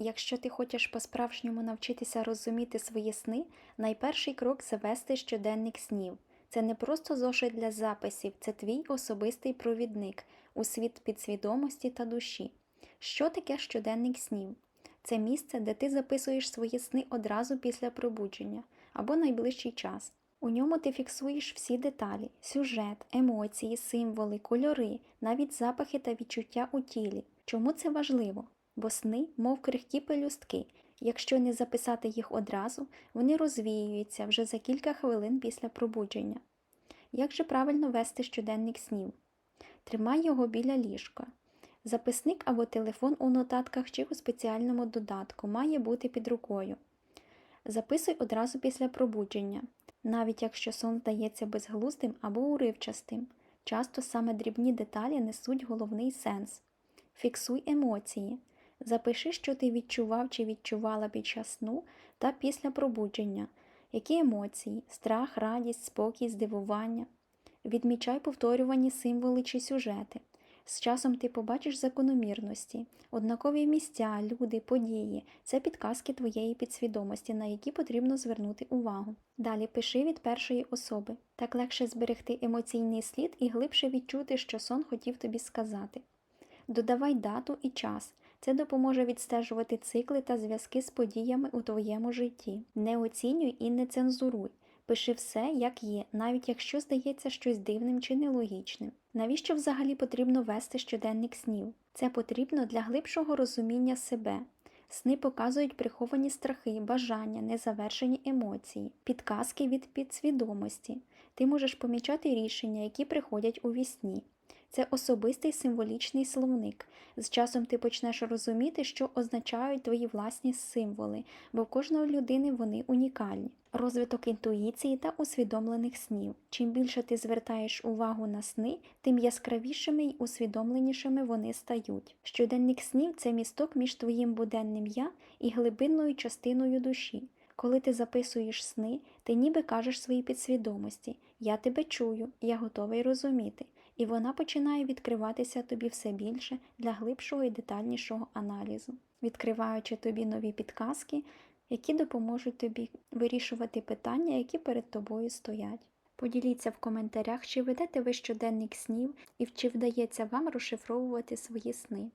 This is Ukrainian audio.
Якщо ти хочеш по-справжньому навчитися розуміти свої сни, найперший крок завести щоденник снів. Це не просто зошит для записів, це твій особистий провідник у світ підсвідомості та душі. Що таке щоденник снів? Це місце, де ти записуєш свої сни одразу після пробудження або найближчий час. У ньому ти фіксуєш всі деталі, сюжет, емоції, символи, кольори, навіть запахи та відчуття у тілі. Чому це важливо? Бо сни, мов крихкі пелюстки. Якщо не записати їх одразу, вони розвіюються вже за кілька хвилин після пробудження. Як же правильно вести щоденник снів? Тримай його біля ліжка. Записник або телефон у нотатках чи у спеціальному додатку має бути під рукою. Записуй одразу після пробудження, навіть якщо сон здається безглуздим або уривчастим. Часто саме дрібні деталі несуть головний сенс. Фіксуй емоції. Запиши, що ти відчував чи відчувала під час сну та після пробудження. Які емоції, страх, радість, спокій, здивування. Відмічай повторювані символи чи сюжети. З часом ти побачиш закономірності, однакові місця, люди, події це підказки твоєї підсвідомості, на які потрібно звернути увагу. Далі пиши від першої особи. Так легше зберегти емоційний слід і глибше відчути, що сон хотів тобі сказати. Додавай дату і час. Це допоможе відстежувати цикли та зв'язки з подіями у твоєму житті. Не оцінюй і не цензуруй. Пиши все, як є, навіть якщо здається щось дивним чи нелогічним. Навіщо взагалі потрібно вести щоденник снів? Це потрібно для глибшого розуміння себе. Сни показують приховані страхи, бажання, незавершені емоції, підказки від підсвідомості. Ти можеш помічати рішення, які приходять у вісні. Це особистий символічний словник. З часом ти почнеш розуміти, що означають твої власні символи, бо в кожної людини вони унікальні. Розвиток інтуїції та усвідомлених снів. Чим більше ти звертаєш увагу на сни, тим яскравішими й усвідомленішими вони стають. Щоденник снів це місток між твоїм буденним я і глибинною частиною душі. Коли ти записуєш сни, ти ніби кажеш своїй підсвідомості Я тебе чую, я готовий розуміти, і вона починає відкриватися тобі все більше для глибшого і детальнішого аналізу, відкриваючи тобі нові підказки, які допоможуть тобі вирішувати питання, які перед тобою стоять. Поділіться в коментарях, чи ведете ви щоденник снів і чи вдається вам розшифровувати свої сни.